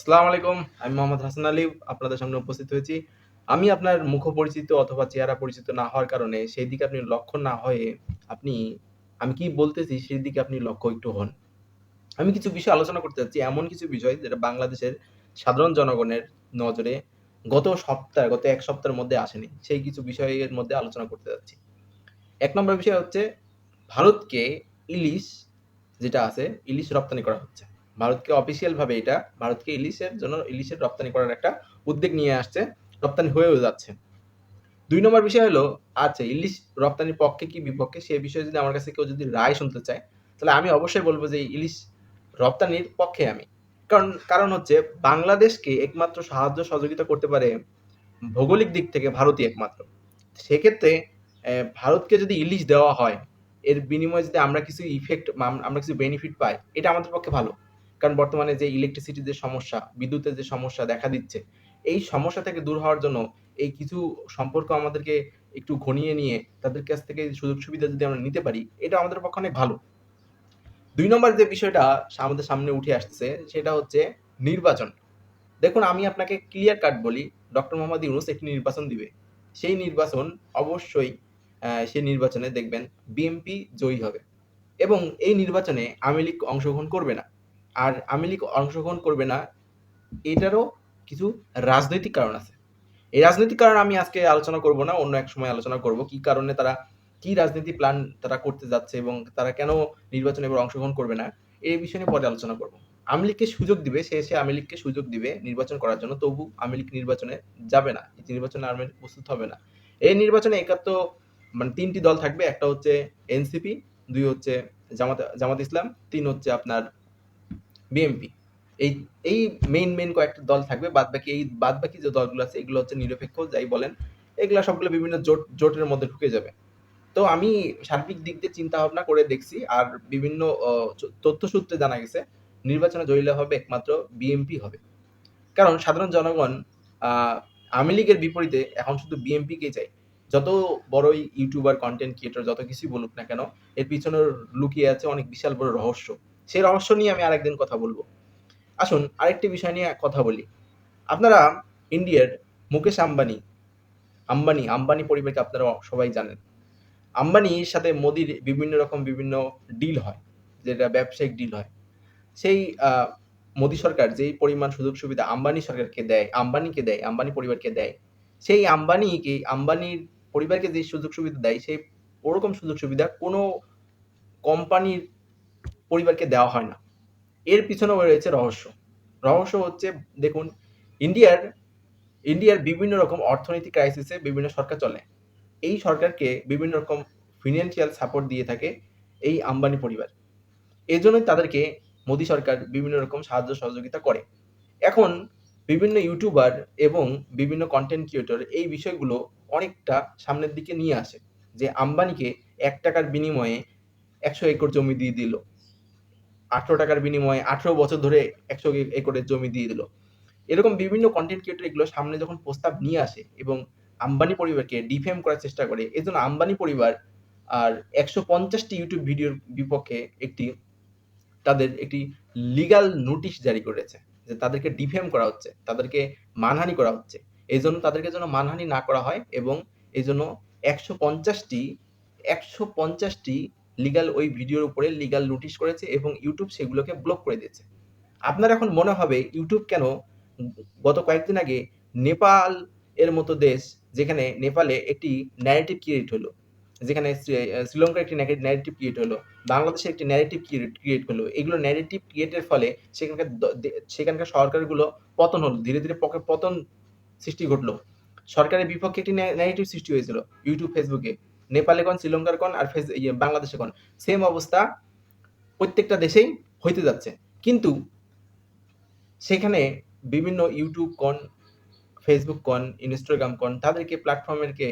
আসসালামু আলাইকুম, আমি মোহাম্মদ হাসান আলী, আপনাদের সামনে উপস্থিত হয়েছি। আমি আপনার মুখ পরিচিত অথবা চেহারা পরিচিত না হওয়ার কারণে সেই দিকে আপনি লক্ষ্য না হয়ে আপনি, আমি কি বলতেছি সেই দিকে আপনি লক্ষ্য একটু হন। আমি কিছু বিষয় আলোচনা করতে চাচ্ছি এমন কিছু বিষয় যেটা বাংলাদেশের সাধারণ জনগণের নজরে গত সপ্তাহ, গত এক সপ্তাহের মধ্যে আসেনি, সেই কিছু বিষয়ের মধ্যে আলোচনা করতে যাচ্ছি। এক নম্বর বিষয় হচ্ছে, ভারতকে ইলিশ যেটা আছে, ইলিশ রপ্তানি করা হচ্ছে। ভারতকে অফিসিয়াল ভাবে এটা, ভারতকে ইলিশের জন্য ইলিশের রপ্তানি করার একটা উদ্যোগ নিয়ে আসছে, রপ্তানি হয়েও যাচ্ছে। দুই নম্বর বিষয় হলো আচ্ছা ইলিশ রপ্তানির পক্ষে কি বিপক্ষে? সে বিষয়ে যদি আমার কাছে কেউ যদি রায় শুনতে চায়, তাহলে আমি অবশ্যই বলব যে ইলিশ রপ্তানির পক্ষে আমি। কারণ কারণ হচ্ছে বাংলাদেশকে একমাত্র সাহায্য সহযোগিতা করতে পারে ভৌগোলিক দিক থেকে ভারতই একমাত্র। সেক্ষেত্রে ভারতকে যদি ইলিশ দেওয়া হয়, এর বিনিময়ে যদি আমরা কিছু ইফেক্ট আমরা কিছু বেনিফিট পাই, এটা আমাদের পক্ষে ভালো। কারণ বর্তমানে যে ইলেকট্রিসিটির যে সমস্যা, বিদ্যুতের যে সমস্যা দেখা দিচ্ছে, এই সমস্যা থেকে দূর হওয়ার জন্য এই কিছু সম্পর্ক আমাদেরকে একটু ঘনিয়ে নিয়ে তাদের কাছ থেকে সুযোগ সুবিধা যদি আমরা নিতে পারি, এটা আমাদের পক্ষে অনেক ভালো। দুই নম্বর যে বিষয়টা আমাদের সামনে উঠে আসতেছে, সেটা হচ্ছে নির্বাচন। দেখুন, আমি আপনাকে ক্লিয়ার কাট বলি, ডক্টর মোহাম্মদ ইউনুস একটি নির্বাচন দিবে। সেই নির্বাচন অবশ্যই সেই নির্বাচনে দেখবেন বিএনপি জয়ী হবে। এবং এই নির্বাচনে আওয়ামী লীগ অংশগ্রহণ করবে না। আর আওয়ামী লীগ অংশগ্রহণ করবে না, এটারও কিছু রাজনৈতিক কারণ আছে। এই রাজনৈতিক কারণ আমি আজকে আলোচনা করব না, অন্য এক সময় আলোচনা করব, কি কারণে তারা, কি রাজনীতি প্ল্যান তারা করতে যাচ্ছে এবং তারা কেন নির্বাচনে এবার অংশগ্রহণ করবে না, এই বিষয়ে পরে আলোচনা করব। আওয়ামী লীগকে সুযোগ দিবে, সে এসে আওয়ামী লীগকে সুযোগ দিবে নির্বাচন করার জন্য, তবু আওয়ামী লীগ নির্বাচনে যাবে না নির্বাচনে লীগ প্রস্তুত হবে না। এই নির্বাচনে একাত্ত মানে তিনটি দল থাকবে, একটা হচ্ছে এনসিপি দুই হচ্ছে জামাত জামাত ইসলাম, তিন হচ্ছে আপনার বিএমপি এই এই মেইন মেইন কয়েকটা দল থাকবে বাদ বাকি এই বাদ বাকি যে দলগুলো আছে, এগুলো হচ্ছে নিরপেক্ষ, যাই বলেন, এগুলা সবগুলো বিভিন্ন জোট, জোটের মধ্যে ঢুকে যাবে। তো আমি সার্বিক দিক দিয়ে চিন্তা ভাবনা করে দেখছি, আর বিভিন্ন তথ্য সূত্রে জানা গেছে, নির্বাচনে জয়ীলা হবে একমাত্র বিএমপি হবে। কারণ সাধারণ জনগণ আওয়ামী লীগের বিপরীতে এখন শুধু বিএমপিকে চাই। যত বড়ই ইউটিউবার কন্টেন্ট ক্রিয়েটর যত কিছুই বলুক না কেন, এর পিছনে লুকিয়ে আছে অনেক বিশাল বড় রহস্য। সেই রহস্য নিয়ে আমি আরেকদিন কথা বলব। আসুন, আরেকটি বিষয় নিয়ে কথা বলি। আপনারা ইন্ডিয়ার মুকেশ আম্বানি আম্বানি আম্বানি পরিবারকে আপনারা সবাই জানেন। আম্বানির সাথে মোদির বিভিন্ন রকম বিভিন্ন ডিল হয়, যেটা ব্যবসায়িক ডিল হয়। সেই মোদি সরকার যেই পরিমাণ সুযোগ সুবিধা আম্বানি সরকারকে দেয়, আম্বানিকে দেয়, আম্বানি পরিবারকে দেয়, সেই আম্বানিকে, আম্বানির পরিবারকে যে সুযোগ সুবিধা দেয়, সেই ওরকম সুযোগ সুবিধা কোনো কোম্পানির পরিবারকে দেওয়া হয় না। এর পিছনেও রয়েছে রহস্য। রহস্য হচ্ছে, দেখুন, ইন্ডিয়ার ইন্ডিয়ার বিভিন্ন রকম অর্থনৈতিক ক্রাইসিসে বিভিন্ন সরকার চলে। এই সরকারকে বিভিন্ন রকম ফিনান্সিয়াল সাপোর্ট দিয়ে থাকে এই আম্বানি পরিবার। এই জন্যই তাদেরকে মোদী সরকার বিভিন্ন রকম সাহায্য সহযোগিতা করে। এখন বিভিন্ন ইউটিউবার এবং বিভিন্ন কন্টেন্ট ক্রিয়েটর এই বিষয়গুলো অনেকটা সামনের দিকে নিয়ে আসে। যে আম্বানিকে এক টাকার বিনিময়ে একশো একর জমি দিয়ে দিল। আঠারো টাকার বিনিময়ে আঠারো বছর ধরে একশো একরের জমি দিয়ে দিল। এরকম বিভিন্ন কন্টেন্ট ক্রিয়েটর এগুলো সামনে যখন প্রস্তাব নিয়ে আসে এবং আম্বানি পরিবারকে ডিফেম করার চেষ্টা করে এজন্য আম্বানি পরিবার আর একশো পঞ্চাশটি ইউটিউব ভিডিওর বিপক্ষে একটি তাদের একটি লিগ্যাল নোটিশ জারি করেছে যে তাদেরকে ডিফেম করা হচ্ছে, তাদেরকে মানহানি করা হচ্ছে। এই জন্য তাদেরকে যেন মানহানি না করা হয় এবং এই জন্য একশো পঞ্চাশটি একশো পঞ্চাশটি লিগ্যাল ওই ভিডিওর উপরে লিগ্যাল নোটিশ করেছে এবং ইউটিউব সেগুলোকে ব্লক করে দিয়েছে। আপনার এখন মনে হবে ইউটিউব কেন গত কয়েকদিন আগে নেপাল এর মতো দেশ যেখানে নেপালে একটি ন্যারেটিভ ক্রিয়েট হলো, যেখানে শ্রীলঙ্কার একটি ন্যারেটিভ ক্রিয়েট হলো, বাংলাদেশে একটি ন্যারেটিভ ক্রিয়েট হলো, এগুলো ন্যারেটিভ ক্রিয়েটের ফলে সেখানকার সেখানকার সরকারগুলো পতন হলো, ধীরে ধীরে পতন সৃষ্টি ঘটলো। সরকারের বিপক্ষে একটি ন্যারেটিভ সৃষ্টি হয়েছিল ইউটিউব ফেসবুকে নেপালে কোন শ্রীলঙ্কার কোন আর ইয়ে বাংলাদেশে কোন সেম অবস্থা প্রত্যেকটা দেশেই হইতে যাচ্ছে। কিন্তু সেখানে বিভিন্ন ইউটিউব কন ফেসবুক কন ইনস্টাগ্রাম কন তাদেরকে প্ল্যাটফর্মেরকে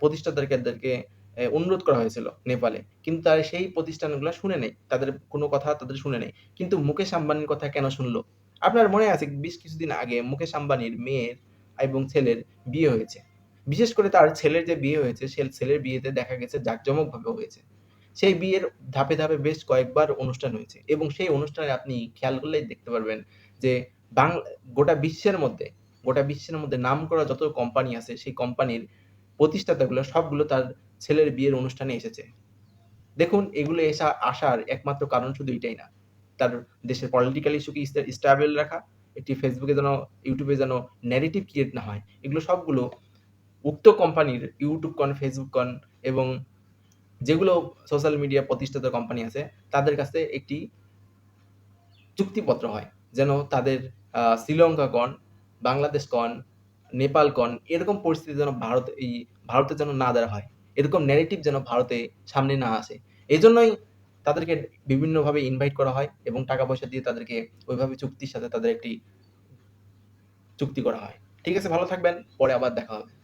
প্রতিষ্ঠাতাদেরকে তাদেরকে, অনুরোধ করা হয়েছিল নেপালে। কিন্তু তারা সেই প্রতিষ্ঠানগুলো শুনে নেই। তাদের কোনো কথা তাদের শুনে নেই। কিন্তু মুকেশ আম্বানির কথা কেন শুনলো? আপনার মনে আছে বেশ কিছুদিন আগে মুকেশ আম্বানির মেয়ের এবং ছেলের বিয়ে হয়েছে। বিশেষ করে তার ছেলের যে বিয়ে হয়েছে সে ছেলের বিয়েতে দেখা গেছে জাঁকজমকভাবে হয়েছে সেই বিয়ের ধাপে ধাপে বেশ কয়েকবার অনুষ্ঠান হয়েছে এবং সেই অনুষ্ঠানে আপনি খেয়াল করলেই দেখতে পারবেন যে বাংলা গোটা বিশ্বের মধ্যে গোটা বিশ্বের মধ্যে নাম করা যত কোম্পানি আছে সেই কোম্পানির প্রতিষ্ঠাতাগুলো সবগুলো তার ছেলের বিয়ের অনুষ্ঠানে এসেছে। দেখুন এগুলো এসা আসার একমাত্র কারণ শুধু এটাই না। তার দেশের পলিটিক্যাল ইস্যুকে স্টে স্টেবল রাখা, একটি ফেসবুকে যেন ইউটিউবে যেন ন্যারেটিভ ক্রিয়েট না হয়। এগুলো সবগুলো উক্ত কোম্পানির YouTube কন, Facebook কন এবং যেগুলো সোশ্যাল মিডিয়া প্রতিষ্ঠাতা কোম্পানি আছে তাদের কাছে একটি চুক্তিপত্র হয়। যেন তাদের শ্রীলঙ্কা কন, বাংলাদেশ কন, নেপাল কন এরকম পরিস্থিতি যেন ভারত এই ভারতে যেন না দেওয়া হয়। এরকম ন্যারেটিভ যেন ভারতে সামনে না আসে। এই জন্যই তাদেরকে বিভিন্নভাবে ইনভাইট করা হয় এবং টাকা-পয়সা দিয়ে তাদেরকে ওইভাবে চুক্তির সাথে তাদের একটি চুক্তি করা হয়। ঠিক আছে ভালো থাকবেন। পরে আবার দেখা হবে।